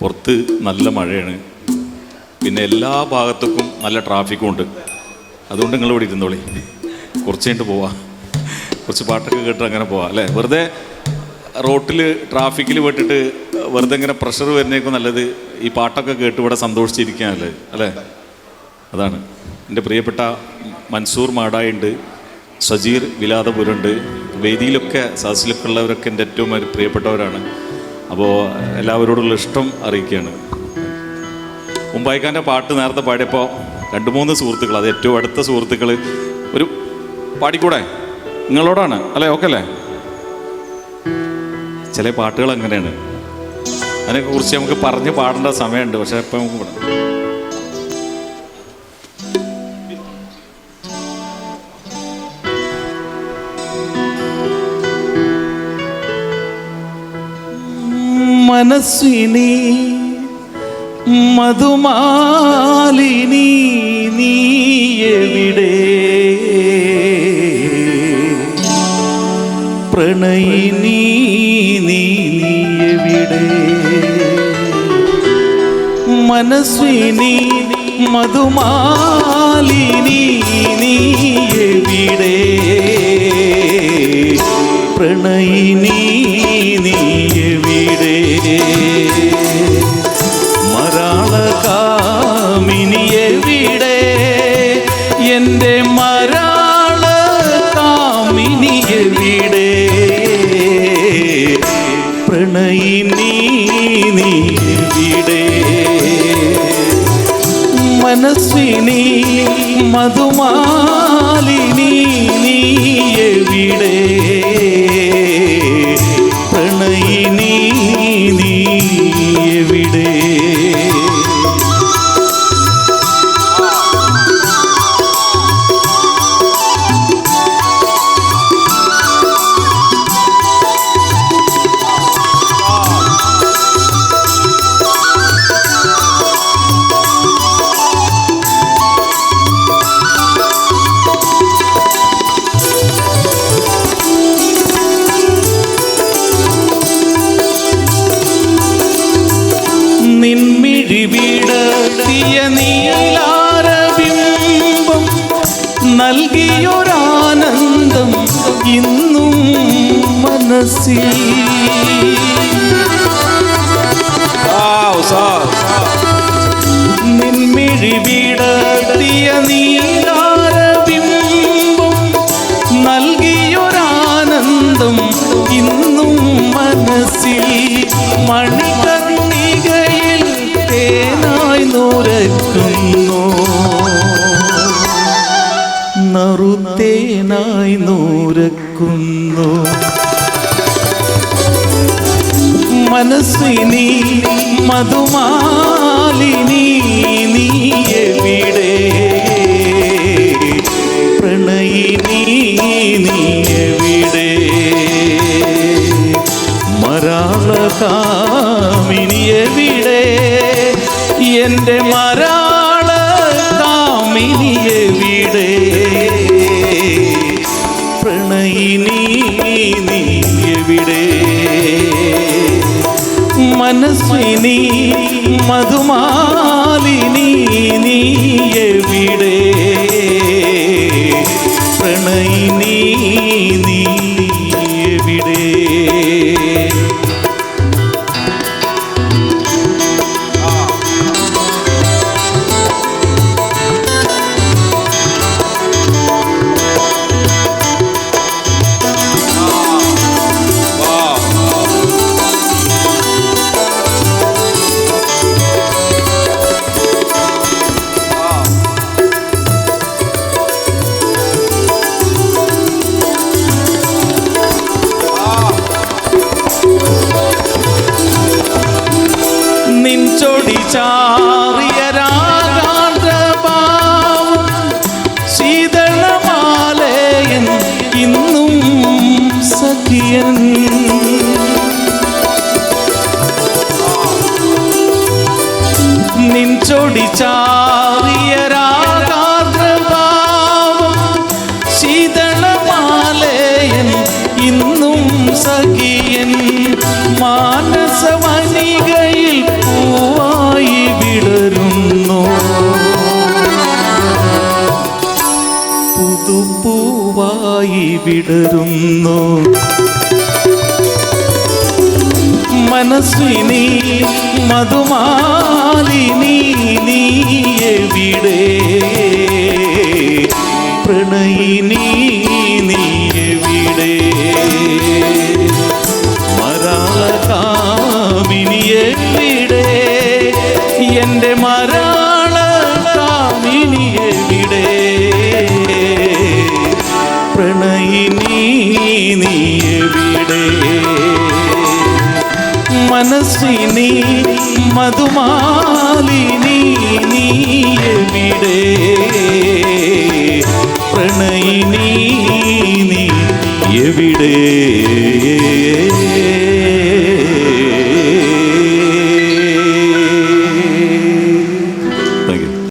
പുറത്ത് നല്ല മഴയാണ്. പിന്നെ എല്ലാ ഭാഗത്തേക്കും നല്ല ട്രാഫിക്കും ഉണ്ട് അതുകൊണ്ട് നിങ്ങൾ ഇവിടെ ഇരുന്നോളി. കുറച്ച് കഴിഞ്ഞിട്ട് പോവാം. കുറച്ച് പാട്ടൊക്കെ കേട്ട് അങ്ങനെ പോവാം അല്ലേ? വെറുതെ റോട്ടിൽ ട്രാഫിക്കിൽ വിട്ടിട്ട് വെറുതെ ഇങ്ങനെ പ്രഷർ വരുന്നേക്കും നല്ലത്. ഈ പാട്ടൊക്കെ കേട്ട് ഇവിടെ സന്തോഷിച്ചിരിക്കാനല്ലേ അല്ലേ? അതാണ്. എന്റെ പ്രിയപ്പെട്ട മൻസൂർ മാടായുണ്ട് സജീർ വിലാദപുരുണ്ട് വേദിയിലൊക്കെ സദസ്സിലൊക്കെ ഉള്ളവരൊക്കെ എന്റെ ഏറ്റവും പ്രിയപ്പെട്ടവരാണ്. അപ്പോൾ എല്ലാവരോടുള്ള ഇഷ്ടം അറിയിക്കുകയാണ്. മുമ്പായിക്കാന്റെ പാട്ട് നേരത്തെ പാടിയപ്പോൾ രണ്ട് മൂന്ന് സുഹൃത്തുക്കൾ അത് ഏറ്റവും അടുത്ത സുഹൃത്തുക്കൾ ഒരു പാടിക്കൂടെ? നിങ്ങളോടാണ് അല്ലേ? ഓക്കെ അല്ലേ? ചില പാട്ടുകൾ അങ്ങനെയാണ്. അതിനെക്കുറിച്ച് നമുക്ക് പറഞ്ഞ് പാടേണ്ട സമയമുണ്ട് പക്ഷേ ഇപ്പം നമുക്ക് മനസ്വിനി മധുമാലിനി നീ എവിടെ? പ്രണയിനി നീ എവിടെ? മനസ്വിനി മധുമാലിനി നീ എവിടെ? പ്രണയിനി നീ എവിടെ? മരാള കാമിനി എവിടെ എന്റെ മരാള കാമിനി എവിടെ പ്രണയിനി നീ എവിടെ മനസ്വിനി മധുമാലിനി നീലാരബിംബം നൽകിയൊരാനന്ദം ഇന്നും മനസ്സിൽ. നുരക്കുന്നു നറുത്തേനായി നൂരക്കുന്നു. മനസ്വിനി മധുമാലിനി നീ എവിടെ പ്രണയിനി നീ എവിടെ മനസ്വിനി മധുമാലിനി ప్రియన్ నించోడి చా പുതുപ്പൂവായി വിടരുന്നു. മനസ്വിനി മധുമാലിനി നീ എവിടെ മനസ്വിനി മധുമാലിനി നീ എവിടെ? പ്രണയിനി നീ എവിടെ?